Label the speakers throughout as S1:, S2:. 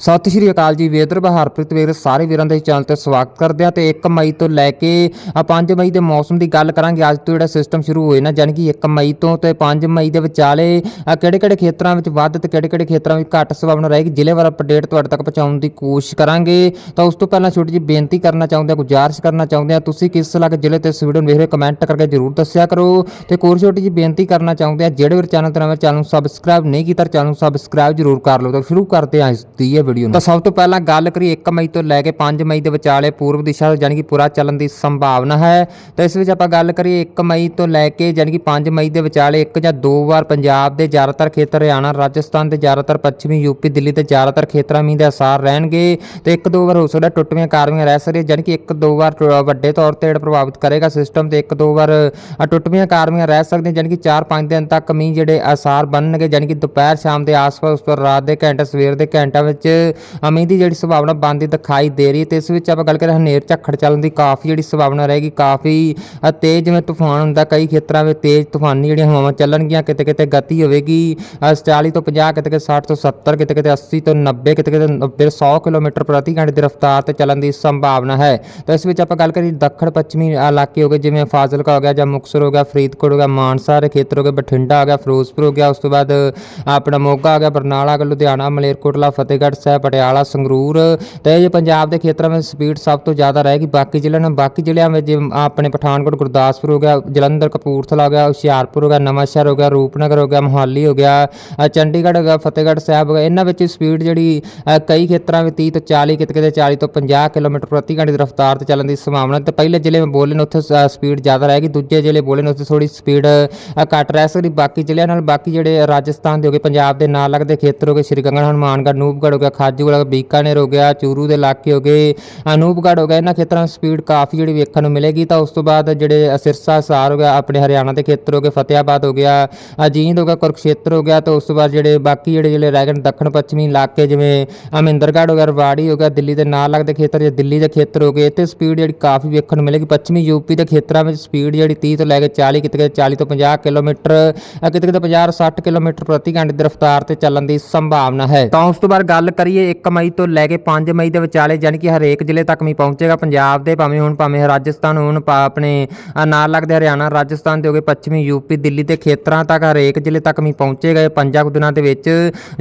S1: ਸਤਿ ਸ਼੍ਰੀ ਅਕਾਲ ਜੀ, ਵੇਦਰ ਬਹਾਰਪ੍ਰੀਤ ਵੀਰ ਸਾਰੇ ਵੀਰਾਂ ਦਾ ਇਸ ਚੈਨਲ ਤੇ ਸਵਾਗਤ ਕਰਦੇ ਆ ਤੇ 1 ਮਈ ਤੋਂ ਲੈ ਕੇ ਆ 5 ਮਈ ਦੇ ਮੌਸਮ ਦੀ ਗੱਲ ਕਰਾਂਗੇ। ਅੱਜ ਤੋਂ ਜਿਹੜਾ ਸਿਸਟਮ ਸ਼ੁਰੂ ਹੋਏ ਨਾ ਯਾਨੀ ਕਿ 1 ਮਈ ਤੋਂ ਤੇ 5 ਮਈ ਦੇ ਵਿਚਾਲੇ ਆ ਕਿਹੜੇ ਕਿਹੜੇ ਖੇਤਰਾਂ ਵਿੱਚ ਵੱਧ ਤੇ ਕਿਹੜੇ ਕਿਹੜੇ ਖੇਤਰਾਂ ਵਿੱਚ ਘੱਟ ਸੰਭਾਵਨਾ ਰਹੇਗੀ ਜ਼ਿਲ੍ਹੇਵਾਰ ਅਪਡੇਟ ਤੁਹਾਡੇ ਤੱਕ ਪਹੁੰਚਾਉਣ ਦੀ ਕੋਸ਼ਿਸ਼ ਕਰਾਂਗੇ। ਤਾਂ ਉਸ ਤੋਂ ਪਹਿਲਾਂ ਛੋਟੀ ਜਿਹੀ ਬੇਨਤੀ ਕਰਨਾ ਚਾਹੁੰਦੇ ਆ ਗੁਜ਼ਾਰਿਸ਼ ਕਰਨਾ ਚਾਹੁੰਦੇ ਆ ਤੁਸੀਂ ਕਿਸ ਇਲਾਕੇ ਜ਼ਿਲ੍ਹੇ ਤੇ ਇਸ ਵੀਡੀਓ ਨੂੰ ਵੇਖ ਰਹੇ ਕਮੈਂਟ ਕਰਕੇ ਜਰੂਰ ਦੱਸਿਆ ਕਰੋ। ਤੇ ਹੋਰ ਛੋਟੀ ਜਿਹੀ ਬੇਨਤੀ ਕਰਨਾ ਚਾਹੁੰਦੇ ਆ ਜਿਹੜੇ ਵੀਰ ਚੈਨਲ ਤੇ ਨਵੇਂ, ਚੈਨਲ ਨੂੰ ਸਬਸਕ੍ਰਾਈਬ ਨਹੀਂ ਕੀਤਾ, ਚੈਨਲ ਨੂੰ ਸਬਸਕ੍ਰਾਈਬ ਜਰੂਰ ਕਰ ਲਓ। ਤਾਂ ਸ਼ੁਰੂ ਕਰਦੇ ਹਾਂ ਇਸ ਦੀ ਵੀਡੀਓ ਨੂੰ। ਤਾਂ ਸਭ ਤੋਂ ਪਹਿਲਾਂ ਗੱਲ ਕਰੀਏ 1 ਮਈ ਤੋਂ ਲੈ ਕੇ 5 ਮਈ ਦੇ ਵਿਚਾਲੇ ਪੂਰਬ ਦਿਸ਼ਾ ਯਾਨੀ ਕਿ ਪੂਰਾ ਚੱਲਣ ਦੀ ਸੰਭਾਵਨਾ ਹੈ। ਤਾਂ ਇਸ ਵਿੱਚ ਆਪਾਂ ਗੱਲ ਕਰੀਏ 1 ਮਈ ਤੋਂ ਲੈ ਕੇ ਯਾਨੀ ਕਿ 5 ਮਈ ਦੇ ਵਿਚਾਲੇ ਇੱਕ ਜਾਂ ਦੋ ਵਾਰ ਪੰਜਾਬ ਦੇ ਜ਼ਿਆਦਾਤਰ ਖੇਤਰ, ਹਰਿਆਣਾ, ਰਾਜਸਥਾਨ ਦੇ ਜ਼ਿਆਦਾਤਰ ਪੱਛਮੀ ਯੂਪੀ ਦਿੱਲੀ ਦੇ ਜ਼ਿਆਦਾਤਰ ਖੇਤਰਾਂ ਮੀਂਹ ਦੇ ਅਸਾਰ ਰਹਿਣਗੇ। ਤੇ ਇੱਕ ਦੋ ਵਾਰ ਹੋ ਸਕਦਾ ਟੁੱਟਵੀਆਂ ਕਾਰਵੀਆਂ ਰਹਿ ਸਕਦੀਆਂ ਯਾਨੀ ਕਿ ਇੱਕ ਦੋ ਵਾਰ ਟੁ- ਵੱਡੇ ਤੌਰ ਤੇ ਜਿਹੜਾ ਪ੍ਰਭਾਵਿਤ ਕਰੇਗਾ ਸਿਸਟਮ ਤੇ ਇੱਕ ਦੋ ਵਾਰ ਟੁੱਟਵੀਆਂ ਕਾਰਵੀਆਂ ਰਹਿ ਸਕਦੀਆਂ ਯਾਨੀ ਕਿ 4-5 ਦਿਨ ਤੱਕ ਮੀਂਹ ਜਿਹੜੇ ਅਸਾਰ ਬਣਨਗੇ ਯਾਨੀ ਕਿ ਦੁਪਹਿਰ ਸ਼ਾਮ ਦੇ ਆਸ-ਪਾਸ ਉਸ ਤੋਂ ਰਾਤ ਦੇ ਘੰਟੇ, ਸਵੇਰ ਦੇ ਘੰਟਾ ਵਿੱਚ ਅਮੀ ਦੀ ਜਿਹੜੀ ਸੰਭਾਵਨਾ ਬਣਦੀ ਦਿਖਾਈ ਦੇ ਰਹੀ ਹੈ ਤੇ ਇਸ ਵਿੱਚ ਆਪਾਂ ਗੱਲ ਕਰਾਂ ਹਨੇਰ ਝੱਖੜ ਚੱਲਣ ਦੀ ਕਾਫੀ ਜਿਹੜੀ ਸੰਭਾਵਨਾ ਰਹੇਗੀ ਕਾਫੀ ਤੇਜ਼ ਜਿਵੇਂ ਤੂਫਾਨ ਹੁੰਦਾ ਕਈ ਖੇਤਰਾਂ ਵਿੱਚ ਤੇਜ਼ ਤੂਫਾਨੀ ਜਿਹੜੀਆਂ ਹਵਾਵਾਂ ਚੱਲਣਗੀਆਂ ਕਿਤੇ ਕਿਤੇ ਗਤੀ ਹੋਵੇਗੀ ਅ, 40 ਤੋਂ 50 ਕਿਤੇ ਕਿਤੇ 60 ਤੋਂ 70 ਕਿਤੇ ਕਿਤੇ 80 ਤੋਂ 90 ਕਿਤੇ ਕਿਤੇ 90 100 ਕਿਲੋਮੀਟਰ ਪ੍ਰਤੀ ਘੰਟੇ ਦੀ ਰਫ਼ਤਾਰ ਤੇ ਚੱਲਣ ਦੀ ਸੰਭਾਵਨਾ ਹੈ। ਤਾਂ ਇਸ ਵਿੱਚ ਆਪਾਂ ਗੱਲ ਕਰੀਏ ਦੱਖਣ ਪੱਛਮੀ ਇਲਾਕੇ ਹੋ ਗਏ ਜਿਵੇਂ ਫਾਜ਼ਿਲਕਾ ਹੋ ਗਿਆ ਜਾਂ ਮੁਕਤਸਰ ਹੋ ਗਿਆ ਫਰੀਦਕੋਟ ਹੋ ਗਿਆ ਮਾਨਸਾ ਦੇ ਖੇਤਰ ਹੋ ਗਏ ਬਠਿੰਡਾ ਹੋ ਗਿਆ ਫਿਰੋਜ਼ਪੁਰ ਹੋ ਗਿਆ ਉਸ ਤੋਂ ਬਾਅਦ ਆਪਣਾ ਮੋਗਾ ਹੋ ਗਿਆ ਬਰਨਾਲਾ ਹੋ ਗਿਆ ਲੁਧਿਆਣਾ ਮਲੇਰਕੋਟਲਾ ਫਤਿਹਗੜ੍ਹ ਸਾਹਿਬ ਪਟਿਆਲਾ, ਸੰਗਰੂਰ ਤੇ ਇਹ ਪੰਜਾਬ ਦੇ ਖੇਤਰਾਂ ਵਿੱਚ ਸਪੀਡ ਸਭ ਤੋਂ ਜ਼ਿਆਦਾ ਰਹੇਗੀ ਬਾਕੀ ਜ਼ਿਲ੍ਹਿਆਂ ਨਾਲ ਬਾਕੀ ਜ਼ਿਲ੍ਹਿਆਂ ਵਿੱਚ ਜਿਵੇਂ ਆਪਣੇ ਪਠਾਨਕੋਟ, ਗੁਰਦਾਸਪੁਰ ਹੋ ਗਿਆ, ਜਲੰਧਰ, ਕਪੂਰਥਲਾ ਹੋ ਗਿਆ, ਹੁਸ਼ਿਆਰਪੁਰ ਹੋ ਗਿਆ, ਨਵਾਂਸ਼ਹਿਰ ਹੋ ਗਿਆ, ਰੂਪਨਗਰ ਹੋ ਗਿਆ, ਮੋਹਾਲੀ ਹੋ ਗਿਆ ਚੰਡੀਗੜ੍ਹ ਹੋ ਗਿਆ, ਫਤਿਹਗੜ੍ਹ ਸਾਹਿਬ ਹੋ ਗਿਆ। ਇਹਨਾਂ ਵਿੱਚ ਸਪੀਡ ਜਿਹੜੀ ਕਈ ਖੇਤਰਾਂ ਵਿੱਚ 30 ਤੋਂ 40 ਕਿਤੇ ਕਿਤੇ 40 ਤੋਂ 50 ਕਿਲੋਮੀਟਰ ਪ੍ਰਤੀ ਘੰਟੇ ਦੀ ਰਫ਼ਤਾਰ ਤੇ ਚੱਲਣ ਦੀ ਸੰਭਾਵਨਾ ਤੇ ਪਹਿਲੇ ਜ਼ਿਲ੍ਹੇ ਵਿੱਚ ਬੋਲੇ ਨੇ ਉੱਥੇ ਸਪੀਡ ਜ਼ਿਆਦਾ ਰਹੇਗੀ ਦੂਜੇ ਜ਼ਿਲ੍ਹੇ ਬੋਲੇ ਨੇ ਉੱਥੇ ਥੋੜੀ ਸਪੀਡ ਘੱਟ ਰਹਿ ਸਕਦੀ। ਬਾਕੀ ਜ਼ਿਲ੍ਹਿਆਂ ਨਾਲ ਬਾਕੀ ਜਿਹੜੇ ਰਾਜਸਥਾਨ ਦੇ ਹੋ ਗਏ, ਪੰਜਾਬ ਦੇ ਨਾਲ ਲੱਗਦੇ ਖੇਤਰ ਹੋ ਗਏ, ਸ਼੍ਰੀ ਗੰਗਾ, ਹਨੂਮਾਨਗੜ੍ਹ, ਨੂਪਗੜ੍ਹ ਹੋ ਗਿਆ ਖਾਜੂਵਾੜਾ ਬੀਕਾਨੇਰ ਹੋ ਗਿਆ ਚੂਰੂ ਦੇ ਇਲਾਕੇ ਹੋ ਗਏ ਅਨੂਪਗੜ੍ਹ ਹੋ ਗਿਆ ਇਹਨਾਂ ਖੇਤਰਾਂ ਵਿੱਚ ਸਪੀਡ ਕਾਫੀ ਜਿਹੜੀ ਵੇਖਣ ਨੂੰ ਮਿਲੇਗੀ। ਤਾਂ ਉਸ ਤੋਂ ਬਾਅਦ ਜਿਹੜੇ ਸਿਰਸਾ ਸਾਰ ਹੋ ਗਿਆ ਆਪਣੇ ਹਰਿਆਣਾ ਦੇ ਖੇਤਰ ਹੋ ਗਏ ਫਤਿਆਬਾਦ ਹੋ ਗਿਆ ਅਜੀਂਦ ਹੋ ਗਿਆ ਕੁਰਕਸ਼ੇਤਰ ਹੋ ਗਿਆ ਤਾਂ ਉਸ ਤੋਂ ਬਾਅਦ ਜਿਹੜੇ ਬਾਕੀ ਜਿਹੜੇ ਜਿਹੜੇ ਰਹਿ ਗਏ ਦੱਖਣ ਪੱਛਮੀ ਇਲਾਕੇ ਜਿਵੇਂ ਅਮਿੰਦਰਗੜ੍ਹ ਹੋ ਗਿਆ ਰਵਾੜੀ ਹੋ ਗਿਆ ਦਿੱਲੀ ਦੇ ਨਾਲ ਲੱਗਦੇ ਖੇਤਰ ਜਾਂ ਦਿੱਲੀ ਦੇ ਖੇਤਰ ਹੋ ਗਏ ਇੱਥੇ ਸਪੀਡ ਜਿਹੜੀ ਕਾਫੀ ਵੇਖਣ ਨੂੰ ਮਿਲੇਗੀ। ਪੱਛਮੀ ਯੂਪੀ ਦੇ ਖੇਤਰਾਂ ਵਿੱਚ ਸਪੀਡ ਜਿਹੜੀ 30 ਤੋਂ ਲੈ ਕੇ 40 ਕਿਤੇ ਕਿਤੇ 40 ਤੋਂ 50 ਕਿਲੋਮੀਟਰ ਅ, ਕਿਤੇ ਕਿਤੇ 50 60 ਕਿਲੋਮੀਟਰ ਪ੍ਰਤੀ ਘੰਟੇ ਦੀ ਰਫ਼ਤਾਰ ਤੇ ਚੱਲਣ ਦੀ ਸੰਭਾਵਨਾ ਹੈ। ਤਾਂ ਉਸ ਤੋਂ ਬਾਅਦ ਗੱਲ ਕਰੀਏ 1 ਮਈ ਤੋਂ ਲੈ ਕੇ 5 ਮਈ ਦੇ ਵਿਚਾਲੇ ਯਾਨੀ ਕਿ ਹਰੇਕ ਜ਼ਿਲ੍ਹੇ ਤੱਕ ਮੀਂਹ ਪਹੁੰਚੇਗਾ। ਪੰਜਾਬ ਦੇ ਭਾਵੇਂ ਹੁਣ ਭਾਵੇਂ ਰਾਜਸਥਾਨ ਹੁਣ ਭਾ- ਆਪਣੇ ਨਾਲ ਲੱਗਦੇ ਹਰਿਆਣਾ ਰਾਜਸਥਾਨ ਦੇ ਹੋ ਗਏ ਪੱਛਮੀ ਯੂਪੀ ਦਿੱਲੀ ਦੇ ਖੇਤਰਾਂ ਤੱਕ ਹਰੇਕ ਜ਼ਿਲ੍ਹੇ ਤੱਕ ਮੀਂਹ ਪਹੁੰਚੇਗਾ ਇਹ ਪੰਜਾਂ ਕੁ ਦਿਨਾਂ ਦੇ ਵਿੱਚ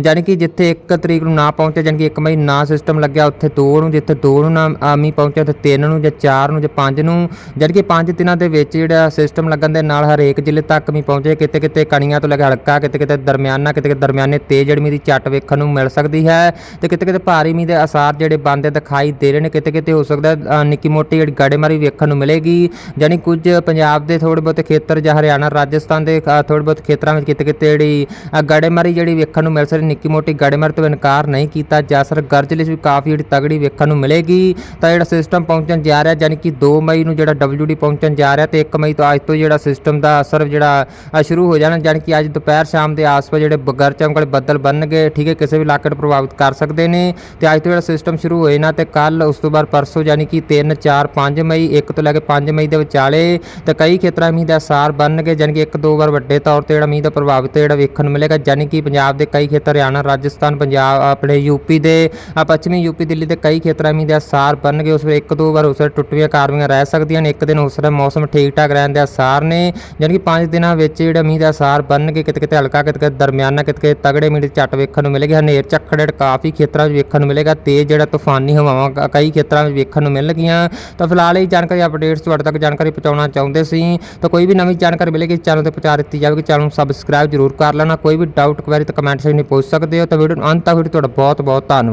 S1: ਯਾਨੀ ਕਿ ਜਿੱਥੇ 1 ਤਰੀਕ ਨੂੰ ਨਾ ਪਹੁੰਚੇ ਯਾਨੀ ਕਿ 1 ਮਈ ਨਾ ਸਿਸਟਮ ਲੱਗਿਆ ਉੱਥੇ 2 ਨੂੰ ਜਿੱਥੇ 2 ਨੂੰ ਨਾ ਅ, ਮੀਂਹ ਪਹੁੰਚਿਆ ਉੱਥੇ 3 ਨੂੰ ਜਾਂ 4 ਨੂੰ ਜਾਂ 5 ਨੂੰ ਯਾਨੀ ਕਿ 5 ਦਿਨਾਂ ਦੇ ਵਿੱਚ ਜਿਹੜਾ ਸਿਸਟਮ ਲੱਗਣ ਦੇ ਨਾਲ ਹਰੇਕ ਜ਼ਿਲ੍ਹੇ ਤੱਕ ਮੀਂਹ ਪਹੁੰਚੇ। ਕਿਤੇ ਕਿਤੇ ਕਣੀਆਂ ਤੋਂ ਲੈ ਕੇ ਹਲਕਾ ਕਿਤੇ ਕਿਤੇ ਦਰਮਿਆਨਾ ਕਿਤੇ ਕਿਤੇ ਦਰਮਿਆਨੇ ਤੇਜ਼ ਜਿਹੜੀ ਦੀ ਝੱਟ ਵੇਖਣ ਨੂੰ ਮਿਲ ਸਕਦੀ ਹੈ। ਤੇ ਕਿਤੇ ਕਿਤੇ ਭਾਰੀ ਮੀਂਹ ਦੇ ਅਸਾਰ ਜਿਹੜੇ ਬੰਦੇ ਦਿਖਾਈ ਦੇ ਰਹੇ ਨੇ ਕਿਤੇ ਕਿਤੇ ਹੋ ਸਕਦਾ ਨਿੱਕੀ ਮੋਟੀ ਜਿਹੜੀ ਗੜੇਮਾਰੀ ਵੇਖਣ ਨੂੰ ਮਿਲੇਗੀ। ਯਾਨੀ ਕੁਝ ਪੰਜਾਬ ਦੇ ਥੋੜੇ ਬਹੁਤੇ ਖੇਤਰ ਜਾਂ ਹਰਿਆਣਾ ਰਾਜਸਥਾਨ ਦੇ ਅ, ਥੋੜੇ ਬਹੁਤ ਖੇਤਰਾਂ ਵਿੱਚ ਕਿਤੇ ਕਿਤੇ ਜਿਹੜੀ ਗੜੇਮਾਰੀ ਜਿਹੜੀ ਵੇਖਣ ਨੂੰ ਮਿਲ ਸਕਦੀ ਨਿੱਕੀ ਮੋਟੀ ਗੜੇਮਾਰੀ ਤੋਂ ਇਨਕਾਰ ਨਹੀਂ ਕੀਤਾ ਜਾ ਸਕਦਾ। ਗਰਜਲਿਸ਼ ਵੀ ਕਾਫੀ ਜਿਹੜੀ ਤਗੜੀ ਵੇਖਣ ਨੂੰ ਮਿਲੇਗੀ। ਤਾਂ ਜਿਹੜਾ ਸਿਸਟਮ ਪਹੁੰਚਣ ਜਾ ਰਿਹਾ ਯਾਨੀ ਕਿ 2 ਮਈ ਨੂੰ ਜਿਹੜਾ WD ਪਹੁੰਚਣ ਜਾ ਰਿਹਾ ਤੇ 1 ਮਈ ਤੋਂ ਅੱਜ ਤੋਂ ਜਿਹੜਾ ਸਿਸਟਮ ਦਾ ਅਸਰ ਜਿਹੜਾ ਸ਼ੁਰੂ ਹੋ ਜਾਣਾ ਯਾਨੀ ਕਿ ਅੱਜ ਦੁਪਹਿਰ ਸ਼ਾਮ ਦੇ ਆਸ-ਪਾਸ ਜਿਹੜੇ ਬਗਰ ਚਮਕਲੇ ਬੱਦਲ ਬਣਨਗੇ ਠੀਕ ਹੈ ਕਿਸੇ ਵੀ ਇਲਾਕੇ ਨੂੰ ਪ੍ਰਭਾਵਿਤ ਕਰ ਸਕਦੇ ਨੇ ਤੇ ਅੱਜ ਤੋਂ ਜਿਹੜਾ ਸਿਸਟਮ ਸ਼ੁਰੂ ਹੋਏ ਨਾ ਤੇ ਕੱਲ ਉਸ ਤੋਂ ਬਾਅਦ ਪਰਸੋਂ ਯਾਨੀ ਕਿ 3 4 5 ਮਈ 1 ਤੋਂ ਲੈ ਕੇ 5 ਮਈ ਦੇ ਵਿਚਾਲੇ ਤੇ ਕਈ ਖੇਤਰਾਂ ਮੀਂਹ ਦਾ ਅਸਾਰ ਬਣਨਗੇ, ਯਾਨੀ ਕਿ ਇੱਕ ਦੋ ਵਾਰ ਵੱਡੇ ਤੌਰ ਤੇ ਜਿਹੜਾ ਮੀਂਹ ਦਾ ਪ੍ਰਭਾਵਿਤ ਜਿਹੜਾ ਵੇਖਣ ਨੂੰ ਮਿਲੇਗਾ, ਯਾਨੀ ਕਿ ਪੰਜਾਬ ਦੇ ਕਈ ਖੇਤਰ ਹਰਿਆਣਾ, ਰਾਜਸਥਾਨ, ਪੰਜਾਬ, ਆਪਣੇ ਯੂਪੀ ਦੇ ਪੱਛਮੀ ਯੂਪੀ ਦਿੱਲੀ ਦੇ ਕਈ ਖੇਤਰਾਂ ਮੀਂਹ ਦਾ ਅਸਾਰ ਬਣਨਗੇ, ਉਸ ਵੇਲੇ ਇੱਕ ਦੋ ਵਾਰ ਉਸ ਵੇਲੇ ਟੁੱਟਵੀਆਂ ਕਾਰਵਾਈਆਂ ਰਹਿ ਸਕਦੀਆਂ ਨੇ, ਇੱਕ ਦਿਨ ਉਸ ਵੇਲੇ ਮੌਸਮ ਠੀਕ ਠਾਕ ਰਹਿਣ ਦੇ ਅਸਾਰ ਨੇ, ਯਾਨੀ ਕਿ 5 ਦਿਨਾਂ ਵਿੱਚ ਜਿਹੜਾ ਮੀਂਹ ਦਾ ਅਸਾਰ ਬਣਨਗੇ ਕਿਤੇ ਕਿਤੇ ਹਲਕਾ ਕਿਤੇ ਕਿਤੇ ਦਰਮਿਆਨਾ ਕਿਤੇ ਕਿਤੇ ਤਗੜੇ ਮੀਂਹ ਦੇ ਝੱਟ ਵੇਖਣ ਨੂੰ ਮਿਲੇਗੀ, ਹਨੇਰ ਝੱਖੜ ਜਿਹੜਾ ਕਾਫੀ ਖੇਤਰਾਂ ਵਿੱਚ ਵੇਖਣ ਨੂੰ ਮਿਲੇਗਾ ਤੇਜ਼ ਜਿਹੜਾ ਤੂਫਾਨੀ ਹਵਾਵਾਂ ਕਈ ਖੇਤਰਾਂ ਵਿੱਚ ਵੇਖਣ ਨੂੰ ਮਿਲਣਗੀਆਂ ਤਾਂ ਫਿਲਹਾਲ ਇਹ ਜਾਣਕਾਰੀ ਅਪਡੇਟਸ ਤੁਹਾਡੇ ਤੱਕ ਜਾਣਕਾਰੀ ਪਹੁੰਚਾਉਣਾ ਚਾਹੁੰਦੇ ਸੀ। ਤਾਂ ਕੋਈ ਵੀ ਨਵੀਂ ਜਾਣਕਾਰੀ ਮਿਲੇਗੀ, ਚੈਨਲ ਤੇ ਪਹੁੰਚਾ ਦਿੱਤੀ ਜਾਵੇਗੀ, ਚੈਨਲ ਨੂੰ ਸਬਸਕ੍ਰਾਈਬ ਜ਼ਰੂਰ ਕਰ ਲੈਣਾ। ਕੋਈ ਵੀ ਡਾਊਟ ਕੁਐਰੀ ਤਾਂ ਕਮੈਂਟ ਸੈਕਸ਼ਨ ਵਿੱਚ ਪੁੱਛ ਸਕਦੇ ਹੋ। ਤਾਂ ਵੀਡੀਓ ਨੂੰ ਅੰਤ ਤੱਕ ਵੀਡੀਓ ਤੁਹਾਡਾ ਬਹੁਤ ਬਹੁਤ ਧੰਨਵਾਦ।